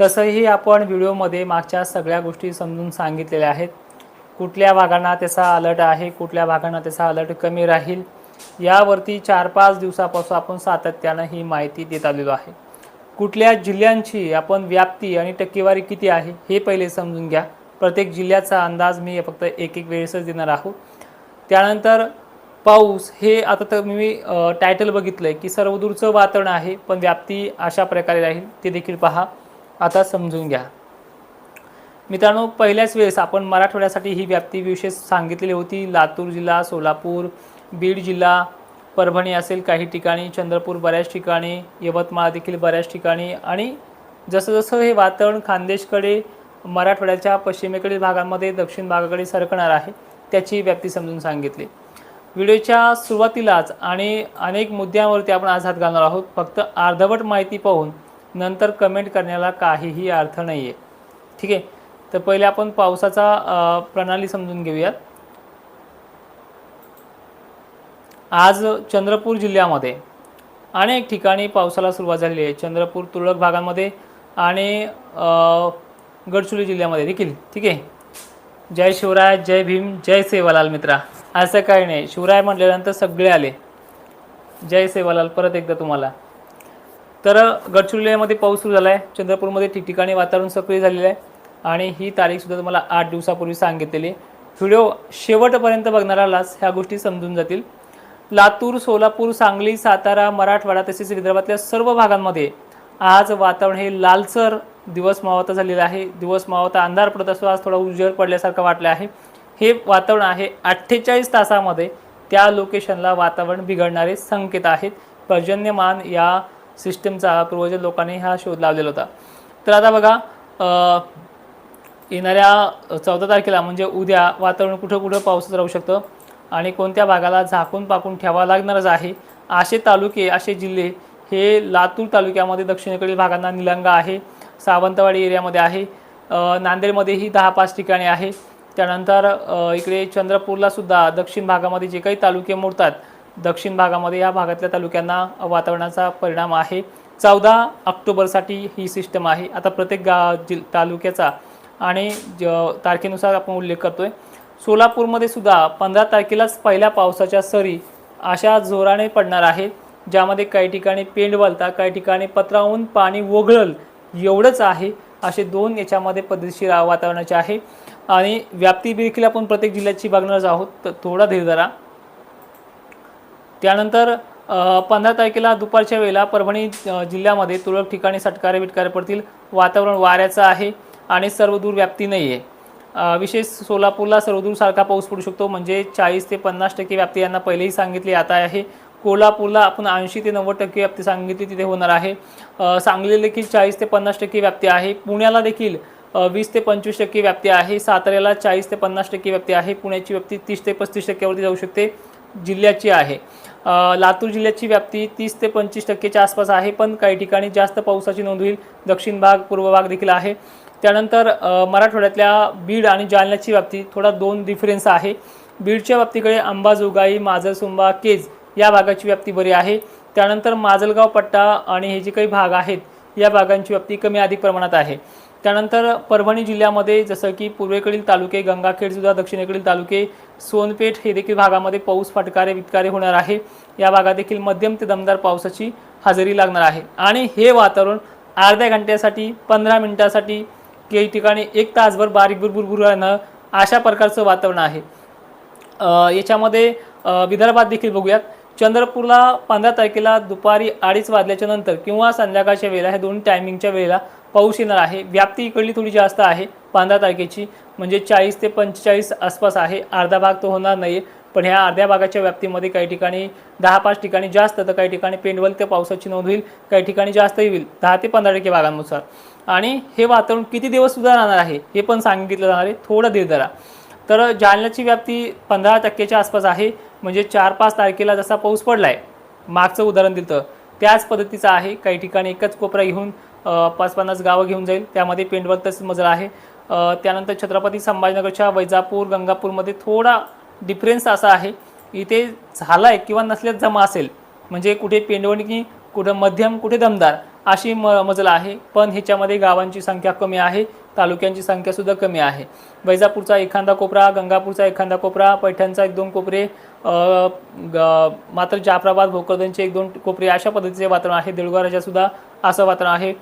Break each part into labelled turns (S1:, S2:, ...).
S1: तसंही आपण व्हिडिओमध्ये मागच्या सगळ्या गोष्टी समजून सांगितलेल्या आहेत. कुठल्या भागांना त्याचा अलर्ट आहे कुठल्या भागांना त्याचा अलर्ट कमी राहील यावरती चार पाच दिवसापासून आपण सातत्यानं ही माहिती देत आलेलो आहे. कुठल्या जिल्ह्यांची आपण व्याप्ती आणि टक्केवारी किती आहे हे पहिले समजून घ्या. प्रत्येक जिल्ह्याचा अंदाज मी फक्त एक एक वेळेसच देणार आहोत. त्यानंतर पाऊस हे आता तर मी टायटल बघितलं आहे की सर्वदूरचं वातावरण आहे पण व्याप्ती अशा प्रकारे राहील ते देखील पहा. आता समजून घ्या. मित्रांनो पहिल्याच वेळेस आपण मराठवाड्यासाठी ही व्याप्ती विशेष सांगितलेली होती. लातूर जिल्हा सोलापूर बीड जिल्हा परभणी असेल काही ठिकाणी चंद्रपूर बऱ्याच ठिकाणी यवतमाळ देखील बऱ्याच ठिकाणी आणि जसं जसं हे वातावरण खानदेशकडे मराठवाड्याच्या पश्चिमेकडील भागांमध्ये दक्षिण भागाकडे सरकणार आहे त्याची व्याप्ती समजून सांगितली. व्हिडिओच्या सुरुवातीलाच आणि अनेक मुद्द्यांवरती आपण आज हात घालणार आहोत. फक्त अर्धवट माहिती पाहून नंतर कमेंट करण्याला काहीही अर्थ नाही आहे ठीक आहे? तर पहिले आपण पावसाचा प्रणाली समजून घेऊयात. आज चंद्रपूर जिल्ह्यामध्ये अनेक ठिकाणी पावसाला सुरुवात झालेली आहे. चंद्रपूर तुरळक भागामध्ये आणि गडचिरोली जिल्ह्यामध्ये देखील. ठीक आहे? जय शिवराय जय भीम जय सेवालाल मित्रा. असं काही नाही. शिवराय म्हटल्यानंतर सगळे आले. जय सेवालाल परत एकदा तुम्हाला. तर गडचिरोलीमध्ये पाऊस सुरू झाला आहे चंद्रपूरमध्ये ठिकठिकाणी वातावरण सक्रिय झालेलं आहे आणि ही तारीखसुद्धा तुम्हाला आठ दिवसापूर्वी सांगितलेली. व्हिडिओ शेवटपर्यंत बघणारालाच ह्या गोष्टी समजून जातील. लातूर सोलापूर सांगली सातारा मराठवाडा तसेच विदर्भातल्या सर्व भागांमध्ये आज वातावरण हे लालसर दिवस मावता झालेलं आहे. दिवस मावता अंधार पडत असतो. आज थोडा उजेड पडल्यासारखं वाटलं आहे. हे वातावरण आहे अठ्ठेचाळीस तासामध्ये त्या लोकेशनला वातावरण बिघडणारे संकेत आहेत. पर्जन्यमान या सिस्टमचा पूर्वज लोकांनी हा शोध लावलेला होता. तर आता बघा येणाऱ्या चौदा तारखेला म्हणजे उद्या वातावरण कुठं कुठं पावसाचं राहू शकतं आणि कोणत्या भागाला झाकून पाकून ठेवावं लागणारच आहे. असे तालुके असे जिल्हे हे लातूर तालुक्यामध्ये दक्षिणेकडील भागांना निलंगा आहे सावंतवाडी एरियामध्ये आहे नांदेडमध्येही दहा पाच ठिकाणी आहे. त्यानंतर इकडे चंद्रपूरला सुद्धा दक्षिण भागामध्ये जे काही तालुके मोडतात दक्षिण भागामध्ये या भागातल्या तालुक्यांना वातावरणाचा परिणाम आहे. चौदा ऑक्टोबरसाठी ही सिस्टम आहे. आता प्रत्येक गा जिल तालुक्याचा आणि ज तारखेनुसार आपण उल्लेख करतो आहे सोलापूरमध्ये सुद्धा पंधरा तारखेलाच पहिल्या पावसाच्या सरी अशा जोराने पडणार आहेत ज्यामध्ये काही ठिकाणी पेंड वलता काही ठिकाणी पत्राहून पाणी वगळल एवढंच आहे असे दोन याच्यामध्ये पद्धतशीर वातावरणाचे आहे. आणि व्याप्ती देखील आपण प्रत्येक जिल्ह्याची बघणारच आहोत. तर थोडा धीर धरा. त्यानंतर पंधरा तारखेला दुपारच्या वेळेला परभणी जिल्ह्यामध्ये तुरळक ठिकाणी सटकारे बिटकारे पडतील. वातावरण वाऱ्याचं आहे आणि सर्वदूर व्याप्ती नाही आहे विशेष सोलापूरला सर्वदूर सारखा पाऊस पडू शकतो. म्हणजे चाळीस ते पन्नास टक्के व्याप्ती यांना पहिलेही सांगितली आता आहे. कोल्हापूरला आपण ऐंशी ते नव्वद टक्के व्याप्ती सांगितली तिथे होणार आहे. सांगली देखील चाळीस ते पन्नास टक्के व्याप्ती आहे. पुण्याला देखील वीस ते पंचवीस टक्के व्याप्ती आहे. साताऱ्याला चाळीस ते पन्नास टक्के व्याप्ती आहे. पुण्याची व्याप्ती तीस ते पस्तीस टक्क्यावरती जाऊ शकते. जिल्ह्याची आहे. लातूर जिल्ह्याची व्याप्ती तीस ते पंचवीस टक्केच्या आसपास आहे पण काही ठिकाणी जास्त पावसाची नोंद होईल. दक्षिण भाग पूर्व भाग देखील आहे. त्यानंतर मराठवाड्यातल्या बीड आणि जालन्याची व्याप्ती थोडा दोन डिफरन्स आहे. बीडच्या व्याप्तीकडे अंबाजोगाई माजरसुंबा केज या भागाची व्याप्ती बरी आहे. त्यानंतर माजलगाव पट्टा आणि हे जे काही भाग आहेत या भागांची व्याप्ती कमी अधिक प्रमाणात आहे. त्यानंतर परभणी जिल्ह्यामध्ये जसं की पूर्वेकडील तालुके गंगाखेडसुद्धा दक्षिणेकडील तालुके सोनपेठ हे देखील भागामध्ये पाऊस फटकारे विटकारे होणार आहे. या भागात देखील मध्यम ते दमदार पावसाची हजेरी लागणार आहे. आणि हे वातावरण अर्ध्या घंट्यासाठी पंधरा मिनिटासाठी काही ठिकाणी एक तासभर बारीक बुरबुर राहणं अशा प्रकारचं वातावरण आहे. याच्यामध्ये विदर्भात देखील बघूयात. चंद्रपूरला पंधरा तारखेला दुपारी अडीच वाजल्याच्या नंतर किंवा संध्याकाळच्या वेळेला ह्या दोन टायमिंगच्या वेळेला पाऊस येणार आहे. व्याप्ती इकडली थोडी जास्त आहे पंधरा तारखेची. म्हणजे चाळीस ते पंचेचाळीस आसपास आहे. अर्धा भाग तो होणार नाही पण ह्या अर्ध्या भागाच्या व्याप्तीमध्ये काही ठिकाणी दहा पाच ठिकाणी जास्त तर काही ठिकाणी पेंडवल ते पावसाची नोंद होईल. काही ठिकाणी जास्तही होईल दहा ते पंधरा टक्के भागांनुसार. आणि हे वातावरण किती दिवस सुद्धा राहणार आहे हे पण सांगितलं जाणार आहे. थोडं धीर धरा. तर जालन्याची व्याप्ती पंधरा टक्केच्या आसपास आहे. म्हणजे चार पाच तारखेला जसा पाऊस पडला आहे मागचं उदाहरण दिलं त्याच पद्धतीचं आहे. काही ठिकाणी एकच कोपरा घेऊन पाच पन्नास गावं घेऊन जाईल. त्यामध्ये पेंडवल तसंच मजला आहे. त्यानंतर छत्रपती संभाजीनगरच्या वैजापूर गंगापूरमध्ये थोडा डिफरन्स असा आहे. इथे झाला आहे किंवा नसल्यास जमा असेल. म्हणजे कुठे पेंडवणी कुठं मध्यम कुठे दमदार अशी म मजल आहे. पण ह्याच्यामध्ये गावांची संख्या कमी आहे. तालुक्यांची संख्यासुद्धा कमी आहे. वैजापूरचा एखादा कोपरा गंगापूरचा एखादा कोपरा पैठणचा एक दोन कोपरे ग- मात्र जाफराबाद भोकरदनचे एक दोन कोपरे अशा पद्धतीचे वातावरण आहे. देऊळगावच्या सुद्धा असं वातावरण आहे.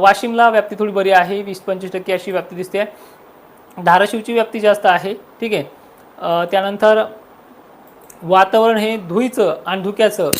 S1: वाशिमला व्याप्ती थोडी बरी आहे. वीस पंचवीस टक्के अशी व्याप्ती दिसते. धाराशिवची व्याप्ती जास्त आहे. ठीक आहे. त्यानंतर वातावरण हे धुईचं आणि धुक्याचं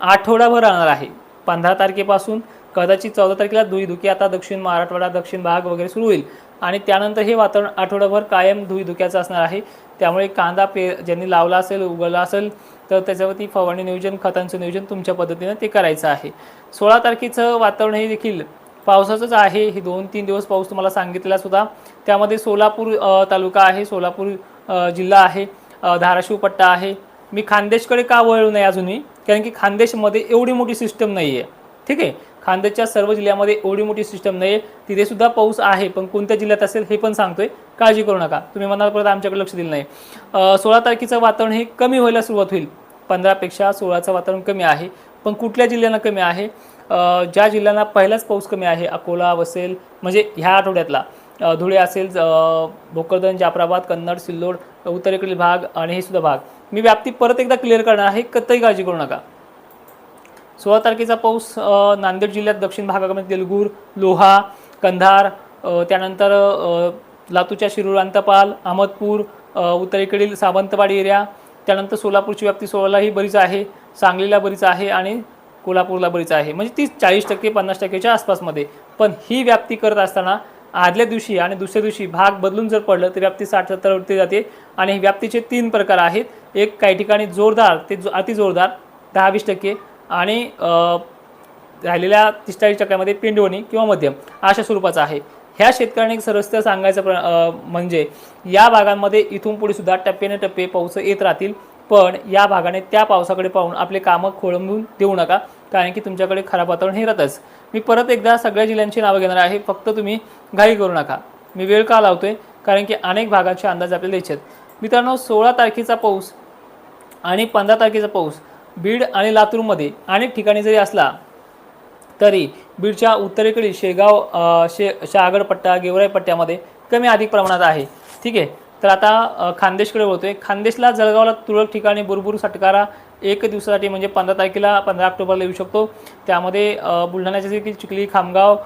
S1: आठवडाभर राहणार आहे. पंधरा तारखेपासून कदाचित चौदा तारखेला धुईधुकी आता दक्षिण मराठवाडा दक्षिण भाग वगैरे सुरू होईल. आणि त्यानंतर हे वातावरण आठवडाभर कायम धुईधुक्याचं असणार आहे. त्यामुळे कांदा पे ज्यांनी लावला असेल उगवला असेल तर त्याच्यावरती फवारणी नियोजन खतांचं नियोजन तुमच्या पद्धतीनं ते करायचं आहे. सोळा तारखेचं वातावरण हे देखील पावसाचंच आहे. हे दोन तीन दिवस पाऊस तुम्हाला सांगितलेला सुद्धा. त्यामध्ये सोलापूर तालुका आहे. सोलापूर जिल्हा आहे. धाराशिव पट्टा आहे. मी खानदेशकडे का वळलो नाही अजूनही? कारण की खानदेशमध्ये एवढी मोठी सिस्टम नाही आहे ठीक आहे? खानदेशच्या सर्व जिल्ह्यामध्ये एवढी मोठी सिस्टम नाही आहे तिथे सुद्धा पाऊस आहे पण कोणत्या जिल्ह्यात असेल हे पण सांगतोय. काळजी करू नका. तुम्ही म्हणाल परत आमच्याकडे लक्ष दिलं नाही. सोळा तारखेचं वातावरण हे कमी व्हायला सुरुवात होईल. पंधरापेक्षा सोळाचं वातावरण कमी आहे पण कुठल्या जिल्ह्यांना कमी आहे? ज्या जिल्ह्यांना पहिलाच पाऊस कमी आहे अकोला वसेल म्हणजे ह्या आठवड्यातला. धुळे असेल भोकरदन जाफराबाद कन्नड सिल्लोड उत्तरेकडील भाग आणि हे सुद्धा भाग. मी व्याप्ती परत एकदा क्लिअर करणार आहे कतही काळजी करू नका. सोळा तारखेचा पाऊस नांदेड जिल्ह्यात दक्षिण भागामध्ये तेलगूर लोहा कंधार त्यानंतर लातूरच्या शिरूर अंतपाल अहमदपूर उत्तरेकडील सावंतवाडी एरिया त्यानंतर सोलापूरची व्याप्ती सोळालाही बरीच आहे सांगलीला बरीच आहे आणि कोल्हापूरला बरीच आहे. म्हणजे ती चाळीस टक्के पन्नास टक्केच्या आसपासमध्ये. पण ही व्याप्ती करत असताना आदल्या दिवशी आणि दुसऱ्या दिवशी भाग बदलून जर पडलं तर व्याप्ती साठ सत्तरवरती जाते आणि व्याप्तीचे तीन प्रकार आहेत. एक काही ठिकाणी जोरदार ते जो अति जोरदार दहा वीस टक्के. आणि राहिलेल्या तीस चाळीस टक्क्यामध्ये पिंडवणी किंवा मध्यम अशा स्वरूपाचा आहे. ह्या शेतकऱ्यांनी एक सांगायचं प्र म्हणजे या भागांमध्ये इथून पुढे सुद्धा टप्प्याने टप्पे पाऊस येत राहतील पण या भागाने त्या पावसाकडे पाहून आपले कामं खोळंबून देऊ नका कारण की तुमच्याकडे खराब वातावरण हे राहतंच. मी परत एकदा सगळ्या जिल्ह्यांची नावं घेणार आहे फक्त तुम्ही घाई करू नका. मी वेळ का लावतोय? कारण की अनेक भागाचे अंदाज आपल्याला द्यायचे आहेत. मित्रांनो सोळा तारखेचा पाऊस आणि पंधरा तारखेचा पाऊस बीड आणि लातूरमध्ये अनेक ठिकाणी जरी असला तरी बीडच्या उत्तरेकडील शेगाव शे शहागड पट्टा गेवराई पट्ट्यामध्ये कमी अधिक प्रमाणात आहे. ठीक आहे? तर आता खानदेशकडे बोलतो बोलतोय खानदेशला जळगावला तुरळक ठिकाणी बुरबुर सटकारा एक दिवसासाठी म्हणजे पंधरा तारखेला पंधरा ऑक्टोबरला येऊ शकतो. त्यामध्ये बुलढाण्याचे बुलढाण्याच्या देखील चिखली खामगाव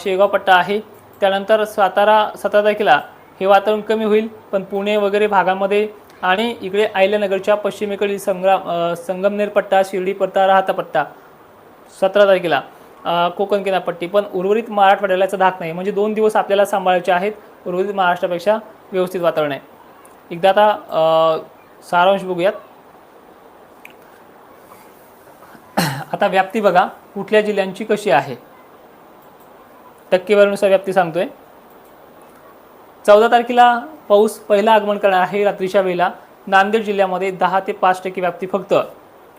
S1: शेगाव पट्टा आहे. त्यानंतर सातारा सतरा तारखेला हे वातावरण कमी होईल. पण पुणे वगैरे भागामध्ये आणि इकडे आयल्यानगरच्या पश्चिमेकडील संग्राम संगमनेर पट्टा शिर्डी पट्टा राहता पट्टा सतरा तारखेला कोकण किनारपट्टी. पण उर्वरित मराठवाड्याला याचा धाक नाही. म्हणजे दोन दिवस आपल्याला सांभाळायचे आहेत. उर्वरित महाराष्ट्रापेक्षा व्यवस्थित वातावरण आहे. एकदा आता सारांश बघूयात. आता व्याप्ती बघा. कुठल्या जिल्ह्यांची कशी आहे? टक्केवारीनुसार व्याप्ती सांगतोय. चौदा तारखेला पाऊस पहिला आगमन करणार आहे रात्रीच्या वेळेला. नांदेड जिल्ह्यामध्ये दहा ते पाच टक्के व्याप्ती फक्त.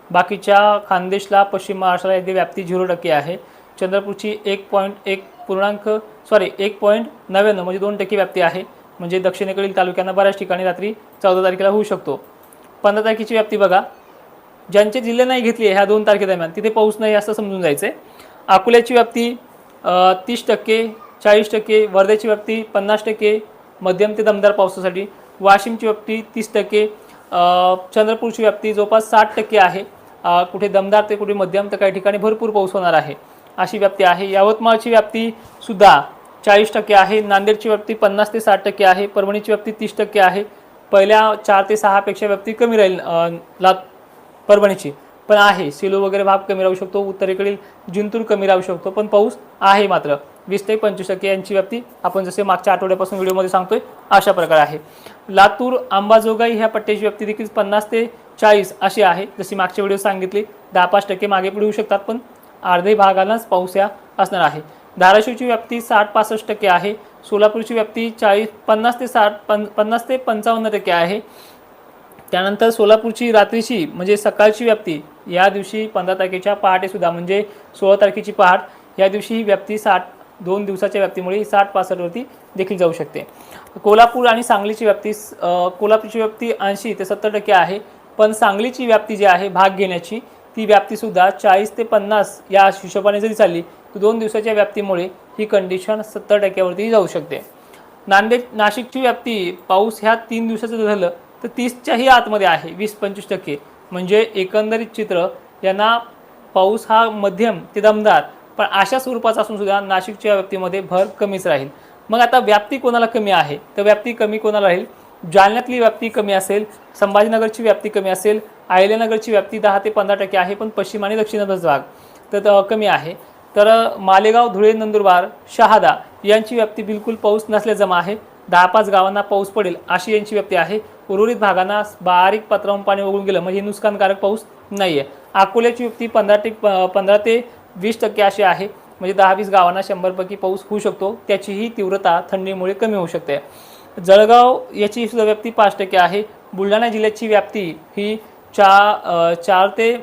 S1: बाकीच्या खानदेशला पश्चिम महाराष्ट्राला येथे व्याप्ती झिरो टक्के आहे. चंद्रपूरची एक पॉईंट एक पूर्णांक सॉरी एक पॉईंट नव्याण्णव म्हणजे दोन टक्के व्याप्ती आहे. म्हणजे दक्षिणेकडील तालुक्यांना बऱ्याच ठिकाणी रात्री चौदा तारखेला होऊ शकतो. पंधरा तारखेची व्याप्ती बघा. ज्यांचे जिल्हे नाही घेतले ह्या दोन तारखेदरम्यान तिथे पाऊस नाही असं समजून जायचं आहे अकोल्याची व्याप्ती तीस टक्के चाळीस टक्के वर्ध्याची व्याप्ती पन्नास टक्के मध्यम ते दमदार पावसासाठी वाशिमची व्याप्ती तीस टक्के चंद्रपूरची व्याप्ती जवळपास साठ टक्के आहे. कुठे दमदार ते कुठे मध्यम तर काही ठिकाणी भरपूर पाऊस होणार आहे. अशी व्याप्ती आहे. यवतमाळची व्याप्ती सुद्धा चाळीस टक्के आहे. नांदेडची व्याप्ती पन्नास ते साठ टक्के आहे. परभणीची व्याप्ती तीस टक्के आहे. पहिल्या चार ते सहापेक्षा व्याप्ती कमी राहील अ, लात परभणीची. पण आहे. सेलू वगैरे भाग कमी राहू शकतो. उत्तरेकडील जिंतूर कमी राहू शकतो. पण पाऊस आहे मात्र. वीस ते पंचवीस टक्के यांची व्याप्ती आपण जसे मागच्या आठवड्यापासून व्हिडिओमध्ये सांगतोय अशा प्रकारे आहे. लातूर अंबाजोगाई ह्या पट्ट्याची व्याप्ती देखील पन्नास ते चाळीस अशी आहे. जशी मागच्या व्हिडिओ सांगितली दहा पाच टक्के मागे पुढे येऊ शकतात पण अर्धे भागालाच पाऊस या असणार आहे. धाराशिवची व्याप्ती साठ पासष्ट टक्के आहे. सोलापूरची व्याप्ती चाळीस पन्नास ते साठ पन पन्नास ते पंचावन्न टक्के आहे. त्यानंतर सोलापूरची रात्रीची म्हणजे सकाळची व्याप्ती या दिवशी पंधरा तारखेच्या पहाटेसुद्धा म्हणजे सोळा तारखेची पहाट या दिवशी ही व्याप्ती साठ दोन दिवसाच्या व्याप्तीमुळे ही साठ पासष्टवरती देखील जाऊ शकते. कोल्हापूर आणि सांगलीची व्याप्ती कोल्हापूरची व्याप्ती ऐंशी ते सत्तर टक्के आहे पण सांगलीची व्याप्ती जी आहे भाग घेण्याची ती व्याप्तीसुद्धा चाळीस ते पन्नास या हिशोबाने जरी चालली तर दोन दिवसाच्या व्याप्तीमुळे ही कंडिशन सत्तर टक्क्यावरती जाऊ शकते. नांदेड नाशिकची व्याप्ती पाऊस ह्या तीन दिवसाचं झालं तर तीसच्याही आतमध्ये आहे वीस पंचवीस टक्के. म्हणजे एकंदरीत चित्र यांना पाऊस हा मध्यम ते दमदार पण अशा स्वरूपाचा असून सुद्धा नाशिकच्या व्याप्तीमध्ये भर कमीच राहील. मग आता व्याप्ती कोणाला कमी आहे? तर व्याप्ती कमी कोणाला राहील? जालन्यातली व्याप्ती कमी असेल संभाजीनगरची व्याप्ती कमी असेल अहिल्यानगरची व्याप्ती दहा ते पंधरा टक्के आहे पण पश्चिम आणि दक्षिणाचा भाग तर कमी आहे. तर मालेगाव धुळे नंदुरबार शहादा यांची व्याप्ती बिलकुल पाऊस नसल्या जमा आहे. दहा पाच गावांना पाऊस पडेल अशी यांची व्याप्ती आहे. उर्वरित भागांना बारीक पात्रावून पाणी वगळून गेलं म्हणजे नुकसानकारक पाऊस नाही आहे अकोल्याची व्याप्ती पंधरा ते पंधरा ते वीस टक्के अशी आहे. म्हणजे दहा वीस गावांना शंभरपैकी पाऊस होऊ शकतो. त्याचीही तीव्रता थंडीमुळे कमी होऊ शकते. जळगाव याची सुद्धा व्याप्ती पाच टक्के आहे. बुलढाणा जिल्ह्याची व्याप्ती ही चा चार ते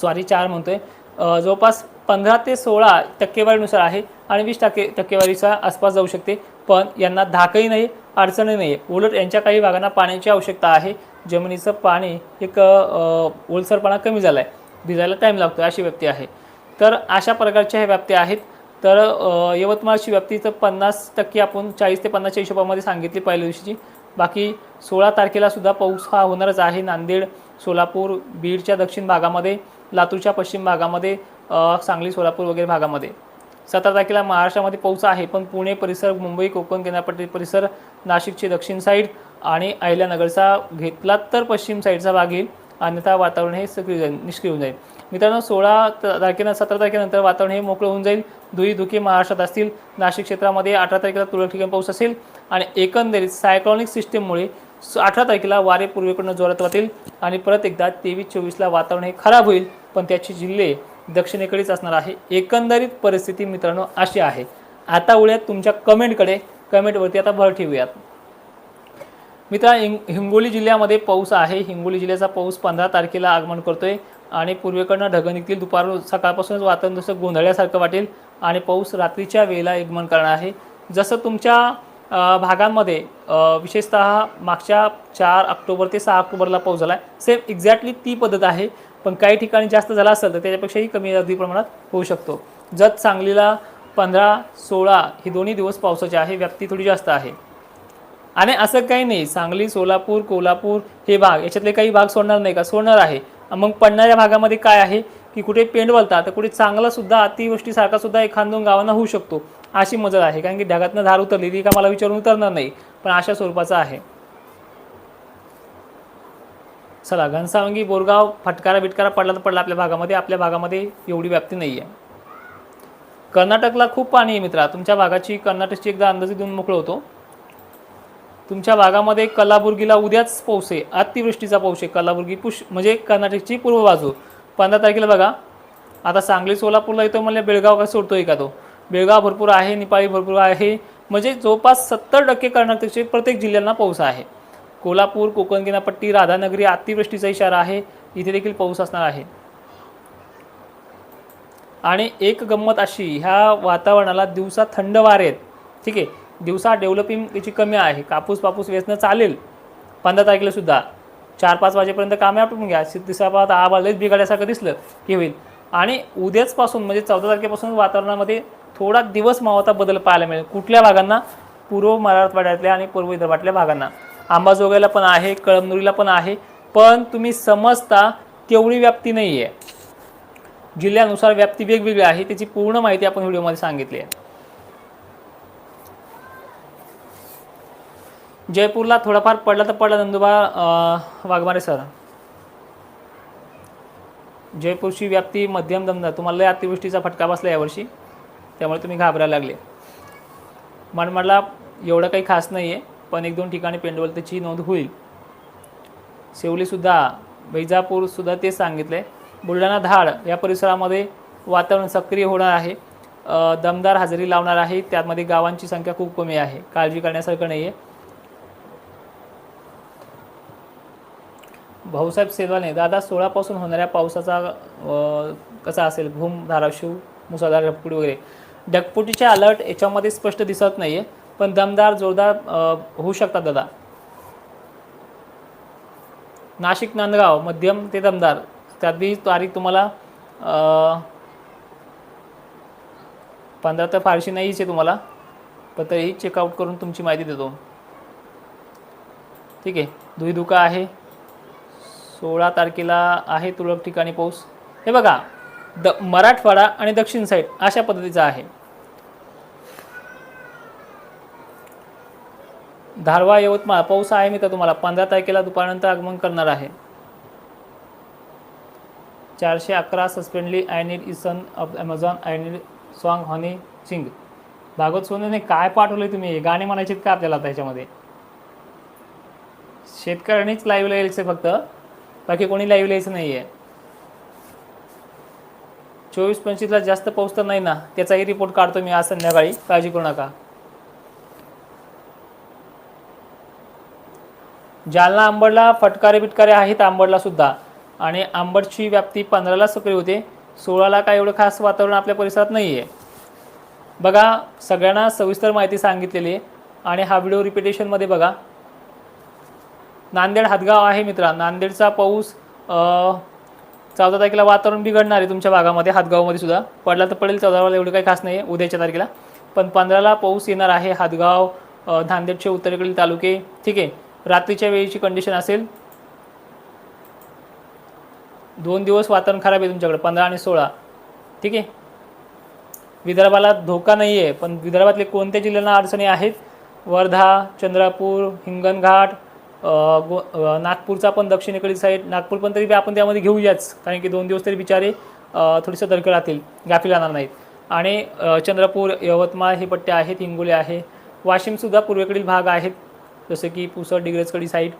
S1: सॉरी चार म्हणतोय. जवळपास पंधरा ते सोळा टक्केवारीनुसार आहे आणि वीस टक्के टक्केवारीच्या आसपास जाऊ शकते. पण यांना धाकही नाही अडचणही नाही. आहे उलट यांच्या काही भागांना पाण्याची आवश्यकता आहे. जमिनीचं पाणी एक ओलसरपणा कमी झाला आहे भिजायला टाईम लागतो अशी व्यक्ती आहे. तर अशा प्रकारच्या ह्या व्याप्त्या आहेत. तर यवतमाळची व्याप्ती तर पन्नास टक्के आपण चाळीस ते पन्नासच्या हिशोबामध्ये सांगितली पहिल्या दिवशीची. बाकी सोळा तारखेला सुद्धा पाऊस हा होणारच आहे. नांदेड सोलापूर बीडच्या दक्षिण भागामध्ये लातूरच्या पश्चिम भागामध्ये सांगली सोलापूर वगैरे भागामध्ये. सतरा तारखेला महाराष्ट्रामध्ये पाऊस आहे पण पुणे परिसर मुंबई कोकण किनारपट्टी परिसर नाशिकचे दक्षिण साईड आणि अहिल्यानगरचा घेतला तर पश्चिम साईडचा भाग येईल. अन्यथा वातावरण हे सक्रिय जाईल निष्क्रिय होऊन जाईल. मित्रांनो सोळा तारखेनं सतरा तारखेनंतर वातावरण हे मोकळं होऊन जाईल. धुई दुखी महाराष्ट्रात असतील नाशिक क्षेत्रामध्ये अठरा तारखेला तुरळक ठिकाणी पाऊस असेल आणि एकंदरीत सायक्लॉनिक सिस्टीममुळे अठरा तारखेला वारे पूर्वेकडनं जोरात वाहतील आणि परत एकदा तेवीस चोवीसला वातावरण हे खराब होईल. पण त्याचे जिल्हे दक्षिणेकडेच असणार आहे. एकंदरीत परिस्थिती मित्रांनो अशी आहे. आता उळ्यात तुमच्या कमेंटकडे कमेंटवरती आता भर ठेवूयात. मित्रा हिंग हिंगोली जिल्ह्यामध्ये पाऊस आहे. हिंगोली जिल्ह्याचा पाऊस पंधरा तारखेला आगमन करतोय आणि पूर्वेकडनं ढगं निघतील. दुपार सकाळपासूनच वातावरण जसं गोंधळ्यासारखं वाटेल आणि पाऊस रात्रीच्या वेळेला आगमन करणार आहे. जसं तुमच्या भागांमध्ये विशेषत विशेषतः मागच्या चार ऑक्टोबर ते सहा ऑक्टोबरला पाऊस झाला आहे सेम एक्झॅक्टली ती पद्धत आहे पण काही ठिकाणी जास्त झाला असेल तर त्याच्यापेक्षाही कमी अगदी प्रमाणात होऊ शकतो. जत सांगलीला पंधरा सोळा हे दोन्ही दिवस पावसाचे आहे. व्याप्ती थोडी जास्त आहे. आणि असं काही नाही. सांगली सोलापूर कोल्हापूर हे भाग याच्यातले काही भाग सोडणार नाही का? सोडणार आहे. मग पडणाऱ्या भागामध्ये काय आहे? की कुठे पेंडवलता तर कुठे चांगलासुद्धा अतिवृष्टीसारखा सुद्धा एखाद दोन गावांना होऊ शकतो अशी मजल आहे. कारण की ढगातनं धार उतरली ती का मला विचारून उतरणार नाही. पण अशा स्वरूपाचा आहे. चला घनसावंगी बोरगाव फटकारा बिटकारा पडला तर पडला आपल्या भागामध्ये. आपल्या भागामध्ये एवढी व्याप्ती नाही आहे. कर्नाटकला खूप पाणी आहे मित्रा. तुमच्या भागाची कर्नाटकची एकदा अंदाजे देऊन मोकळं होतो. तुमच्या भागामध्ये कलाबुर्गीला उद्याच पाऊस आहे. अतिवृष्टीचा पाऊस आहे. कलाबुर्गी पुश म्हणजे कर्नाटकची पूर्व बाजू. पंधरा तारखेला बघा. आता सांगली सोलापूरला येतो म्हणजे बेळगाव का आहे का तो? बेळगाव भरपूर आहे निपाळी भरपूर आहे. म्हणजे जवळपास सत्तर टक्के कर्नाटकचे प्रत्येक जिल्ह्यांना पाऊस आहे. कोल्हापूर कोकण किनापट्टी राधानगरी अतिवृष्टीचा इशारा आहे. इथे देखील पाऊस असणार आहे. आणि एक गंमत अशी ह्या वातावरणाला दिवसा थंड वारे आहेत. ठीक आहे. दिवसा डेव्हलपिंग त्याची कमी आहे. कापूस पापूस वेचणं चालेल. पंधरा तारखेला सुद्धा. चार पाच वाजेपर्यंत कामे आटून घ्या. तिसऱ्या पाच आबालेच बिघाड्यासारखं दिसलं की होईल. आणि उद्याचपासून म्हणजे चौदा तारखेपासून वातावरणामध्ये थोडा दिवस मावता बदल पाहायला मिळेल. कुठल्या भागांना? पूर्व मराठवाड्यातल्या आणि पूर्व विदर्भातल्या भागांना. आंबाजोगाईला पण आहे कळमनुरीला पण आहे पण तुम्ही समजता तेवढी व्याप्ती नाही आहे जिल्ह्यानुसार व्याप्ती वेगवेगळी आहे त्याची पूर्ण माहिती आपण व्हिडिओमध्ये सांगितली आहे. जयपूरला थोडाफार पडला तर पडला नंदुबा वाघमारे सर. जयपूरची व्याप्ती मध्यम दमदार. तुम्हाला लय अतिवृष्टीचा फटका बसला यावर्षी त्यामुळे तुम्ही घाबरायला लागले. मनमाडला एवढं काही खास नाही आहे पण एक दोन ठिकाणी पेंडवलतेची नोंद होईल. सेवलीसुद्धा वैजापूरसुद्धा तेच सांगितलं. आहे बुलढाणा धाड या परिसरामध्ये वातावरण सक्रिय होणार आहे. दमदार हजेरी लावणार आहे. त्यामध्ये गावांची संख्या खूप कमी आहे. काळजी करण्यासारखं नाही आहे भाऊसाहेब सेलवाने दादा सोळापासून होणाऱ्या पावसाचा कसा असेल? भूम धाराशिव मुसळधार ढगफुटी वगैरे. ढगफुटीचे अलर्ट याच्यामध्ये स्पष्ट दिसत नाही आहे पण दमदार जोरदार होऊ शकतात दादा. नाशिक नांदगाव मध्यम ते दमदार. त्यातली तारीख तुम्हाला पंधरा तर फारशी नाहीच आहे तुम्हाला पण तरीही चेकआउट करून तुमची माहिती देतो. ठीक आहे? दुई आहे. सोळा तारखेला आहे तुरळक ठिकाणी पाऊस. हे बघा द मराठवाडा आणि दक्षिण साईड अशा पद्धतीचा आहे. धारवा यवतमाळ पाऊस आहे मी तर तुम्हाला. पंधरा तारखेला दुपारनंतर आगमन करणार आहे. चारशे अकरा सस्पेंडली आय नीड इसन of Amazon I need song Honey Singh Bhagwat सोनेने काय पाठवले तुम्ही? गाणे म्हणायचे का आपल्याला त्याच्यामध्ये शेतकऱ्यांनीच लाईव्हला यायचं फक्त. बाकी कोणी लाईव्ह यायचं नाही आहे चोवीस पंचवीसला जास्त पाऊस तर नाही ना त्याचाही रिपोर्ट काढतो मी आज संध्याकाळी काळजी करू नका. जालना आंबडला फटकारे बिटकारे आहेत आंबडला सुद्धा. आणि आंबडची व्याप्ती पंधराला सक्रिय होते. सोळाला काय एवढं खास वातावरण आपल्या परिसरात नाही आहे बघा सगळ्यांना सविस्तर माहिती सांगितलेली आहे. आणि हा व्हिडिओ रिपिटेशनमध्ये बघा. नांदेड हातगाव आहे मित्रा नांदेडचा पाऊस चौदा तारखेला वातावरण बिघडणार आहे तुमच्या भागामध्ये हातगावमध्ये सुद्धा. पडला तर पडेल चौदाला एवढं काही खास नाही आहे उद्याच्या तारखेला. पण पंधराला पाऊस येणार आहे हातगाव नांदेडचे उत्तरेकडील तालुके. ठीक आहे. रात्रीच्या वेळीची कंडिशन असेल. दोन दिवस वातावरण खराब आहे तुमच्याकडे पंधरा आणि सोळा. ठीक आहे. विदर्भाला धोका नाही आहे पण विदर्भातले कोणत्या जिल्ह्यांना अडचणी आहेत? वर्धा चंद्रपूर हिंगणघाट गो नागपूरचा पण दक्षिणेकडील साईड नागपूर पण तरी आपण त्यामध्ये घेऊयाच. कारण की दोन दिवस तरी बिचारे थोडीसं दरक राहतील गाफील राहणार नाहीत. आणि चंद्रपूर यवतमाळ हे पट्टे आहेत हिंगोली आहे. वाशिमसुद्धा पूर्वेकडील भाग आहेत. जसे की पुसद डिग्रजकडी साईड